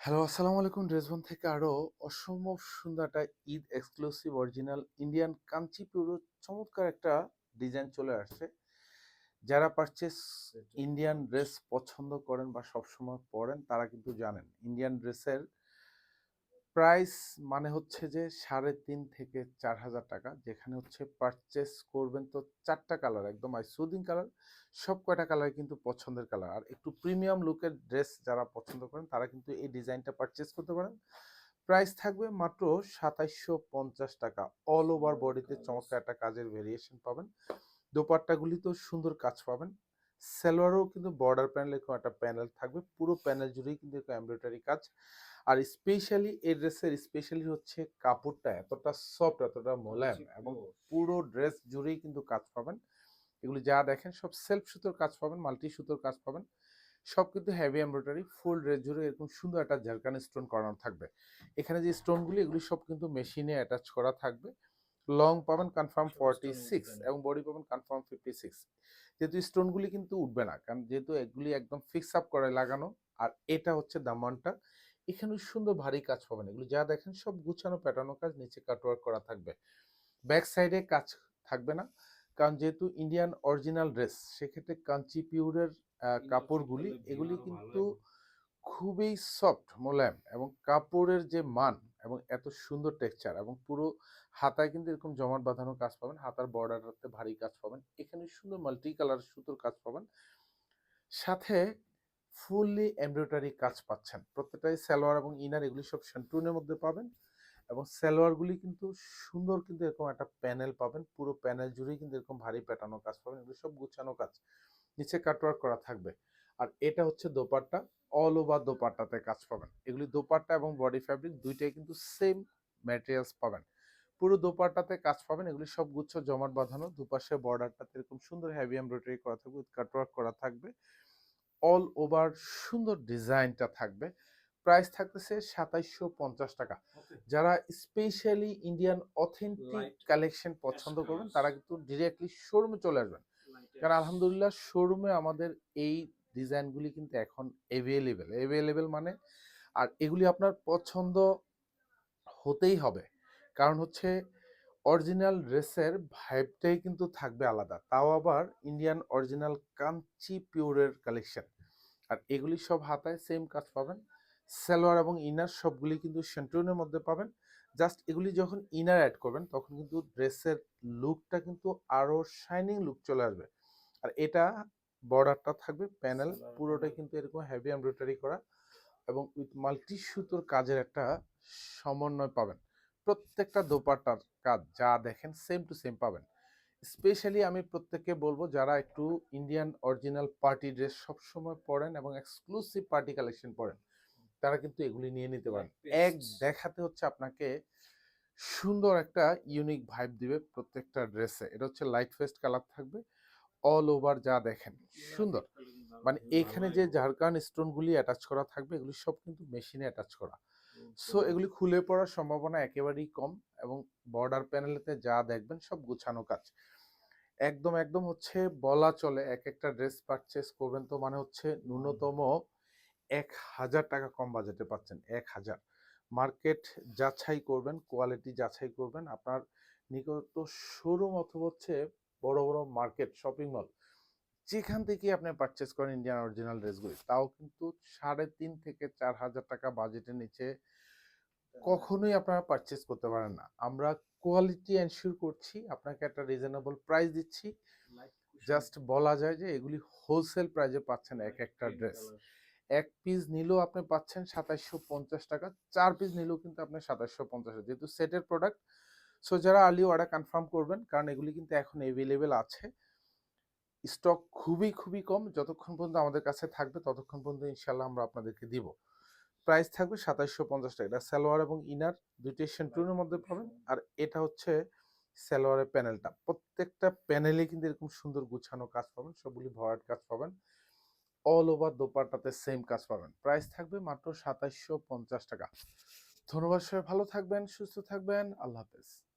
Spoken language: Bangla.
হ্যালো আসসালামু আলাইকুম। ড্রেসবন থেকে আরও অসম্ভব সুন্দর একটা Eid exclusive original Indian Kanchipuram চমৎকার একটা ডিজাইন চলে আসছে। যারা পারচেস ইন্ডিয়ান ড্রেস পছন্দ করেন বা সবসময় পরেন তারা কিন্তু জানেন। ইন্ডিয়ান ড্রেসের প্রাইস মানে হচ্ছে যে সাড়ে তিন থেকে চার হাজার টাকা। যেখানে হচ্ছে পারচেস করবেন তো চারটা কালার একদম আই সুদিং কালার সব কয়টা কালার কিন্তু পছন্দের কালার আর একটু প্রিমিয়াম লুকের ড্রেস যারা পছন্দ করেন তারা কিন্তু এই ডিজাইনটা পারচেস করতে পারেন। প্রাইস থাকবে মাত্র সাতাইশশো পঞ্চাশ টাকা। অল ওভার বডিতে চমৎকার একটা কাজের ভেরিয়েশন পাবেন। দোপাট্টাগুলিতেও সুন্দর কাজ পাবেন। সালোয়ারও কিন্তু বর্ডার প্যানেল এরকম একটা প্যানেল থাকবে। পুরো প্যানেল জুড়েই কিন্তু এমব্রয়ডারি কাজ। আর স্পেশালি এই ড্রেসের স্পেশালি হচ্ছে কাপড়টা এতটা সফট এতটা মোলায়েম এবং পুরো ড্রেস জুড়েই কিন্তু কাজ পাবেন। এগুলি যা দেখেন সব সেলফ সুতোর কাজ পাবেন মাল্টি সুতোর কাজ পাবেন। সব কিন্তু হেভি এমব্রয়ডারি ফুল ড্রেস জুড়ে এরকম সুন্দর একটা ঝাড়খান স্টোন করানো থাকবে। এখানে যে স্টোনগুলি এগুলি সব কিন্তু মেশিনে অ্যাটাচ করা থাকবে। লং পাবেন কনফার্ম ফর্টি সিক্স এবং বডি পাবেন কনফার্ম ফিফটি সিক্স যেহেতু স্টোনগুলি কিন্তু উঠবে না কারণ যেহেতু এগুলি একদম ফিক্স আপ করে লাগানো আর এটা হচ্ছে দামানটা। এখানে সুন্দর ভারী কাজ পাবেন এগুলো। যা দেখেন সব গুছানো প্যাটার্নো কাজ নিচে কাটওয়ার্ক করা থাকবে। ব্যাক সাইডে কাজ থাকবে না কারণ যেহেতু ইন্ডিয়ান অরিজিনাল ড্রেস সেক্ষেত্রে কাঞ্চি পিউরের কাপড়গুলি এগুলি কিন্তু খুবই সফট মোলায়েম এবং কাপড়ের যে মান এবং এত সুন্দর টেক্সচার এবং পুরো হাতায় কিন্তু এরকম জমাট বাঁধানো কাজ পাবেন হাতার বর্ডারতে ভারী কাজ পাবেন এখানে সুন্দর মাল্টি কালার সুতোর কাজ পাবেন। সাথে ফুললি এমব্রয়ডারি কাজ পাচ্ছেন। প্রত্যেকটাই সালোয়ার এবং ইনার এগুলি সব শান্টুনের মধ্যে পাবেন এবং সালোয়ারগুলি কিন্তু সুন্দর কিন্তু এরকম একটা প্যানেল পাবেন, পুরো প্যানেল জুড়েই কিন্তু এরকম ভারী প্যাটানো কাজ পাবেন, এগুলি সব গুছানো কাজ। নিচে কাটওয়ার্ক করা থাকবে। আর এটা হচ্ছে দোপাট্টা অল ওভার দোপাট্টাতে কাজ পাবেন। এগুলি দোপাট্টা এবং বডি ফ্যাব্রিক দুইটাই কিন্তু সেম ম্যাটেরিয়ালস পাবেন। পুরো দোপাট্টাতে কাজ পাবেন, এগুলি সব গুচ্ছ, জমাট বাঁধানো, দুপাশে বর্ডারটাতে এরকম সুন্দর হেভি এমব্রয়ডারি করা থাকবে কাটওয়ার্ক করা থাকবে। অল ওভার সুন্দর ডিজাইনটা থাকবে। প্রাইস থাকতেছে সাতাইশশো পঞ্চাশ টাকা। যারা স্পেশালি ইন্ডিয়ান অথেন্টিক কালেকশন পছন্দ করবেন তারা কিন্তু ডিরেক্টলি শোরুমে চলে আসবেন। কারণ আলহামদুলিল্লাহ শোরুমে আমাদের এই ডিজাইনগুলি কিন্তু এখন অ্যাভেলেবেল অ্যাভেলেবেল মানে আর এগুলি আপনার পছন্দ হতেই হবে। কারণ হচ্ছে অরিজিনাল ড্রেসের ভাইবটাই কিন্তু থাকবে আলাদা। তাও আবার ইন্ডিয়ান অরিজিনাল কাঞ্চি পিওরের কালেকশন আর এগুলি সব হাতায় সেম কাজ পাবেন। সালোয়ার এবং ইনার সবগুলি কিন্তু সেন্টুনের মধ্যে পাবেন। জাস্ট এগুলি যখন ইনার অ্যাড করবেন তখন কিন্তু ড্রেসের লুকটা কিন্তু আরও শাইনিং লুক চলে আসবে। আর এটা বর্ডারটা থাকবে প্যানেল পুরোটাই কিন্তু এরকম হেভি এমব্রয়ডারি করা। এবং উইথ মাল্টি সুতোর কাজের একটা সমন্বয় পাবেন। প্রত্যেকটা দোপাট্টার কাজ যা দেখেন সেম টু সেম পাবেন। স্পেশালি আমি প্রত্যেককে বলব যারা একটু ইন্ডিয়ান অরিজিনাল পার্টি ড্রেস সবসময় পরেন এবং এক্সক্লুসিভ পার্টি কালেকশন পরেন তারা কিন্তু এগুলি নিয়ে নিতে পারেন। এক দেখাতে হচ্ছে আপনাকে সুন্দর একটা ইউনিক ভাইব দিবে প্রত্যেকটা ড্রেসে এটা হচ্ছে লাইট ফেস্ট কালার থাকবে অল ওভার যা দেখেন সুন্দর। মানে এখানে যে ঝাড়খান স্টোনগুলি অ্যাটাচ করা থাকবে এগুলি সব কিন্তু মেশিনে অ্যাটাচ করা। সো এগুলি খুলে পড়ার সম্ভাবনা একেবারেই কম এবং বর্ডার প্যানেলেতে যা দেখবেন সব গুছানো কাজ। একদম একদম হচ্ছে বলা চলে এক একটা ড্রেস পারচেস করবেন তো মানে হচ্ছে ন্যূনতম এক হাজার টাকা কম বাজেটে পাচ্ছেন এক হাজার। মার্কেট যাচাই করবেন কোয়ালিটি যাচাই করবেন আপনার নিকট শোরুম অথবা হচ্ছে বড় বড় মার্কেট শপিং মল যেখান থেকে আপনি পারচেস করেন ইন্ডিয়ান অরিজিনাল ড্রেসগুলি তাও কিন্তু সাড়ে তিন থেকে চার হাজার টাকা বাজেটের নিচে কখনোই আপনারা পারচেস করতে পারেন না। আমরা কোয়ালিটি এনশিওর করছি আপনাকে একটা রিজনেবল প্রাইস দিচ্ছি। জাস্ট বলা যায় যে এগুলি হোলসেল প্রাইজে পাচ্ছেন এক একটা ড্রেস এক পিস নিলেও আপনি পাচ্ছেন সাতাইশশো পঞ্চাশ টাকা চার পিস নিলেও কিন্তু আপনি সাতাইশশো পঞ্চাশ যেহেতু সেটের প্রোডাক্ট সো যারা আর্লি অর্ডার কনফার্ম করবেন কারণ এগুলি কিন্তু এখন অ্যাভেলেবেল আছে স্টক খুবই খুবই কম। যতক্ষণ পর্যন্ত আমাদের কাছে থাকবে, ততক্ষণ পর্যন্ত ইনশাল্লাহ আমরা আপনাদেরকে দিব। প্রাইস থাকবে সাতাইশশো পঞ্চাশ টাকা। এটা সালোয়ার এবং ইনার দুইটাই সেন্টুনের মধ্যে পাবেন। আর এটা হচ্ছে সালোয়ারের প্যানেলটা প্রত্যেকটা প্যানেলে কিন্তু এরকম সুন্দর গুছানো কাজ পাবেন। সবগুলি ভরাট কাজ পাবেন। অল ওভার দোপাটাতে সেম কাজ পাবেন। প্রাইস থাকবে মাত্র সাতাইশশো পঞ্চাশ টাকা। ধন্যবাদ সবাই। ভালো থাকবেন, সুস্থ থাকবেন। আল্লাহ হাফেজ।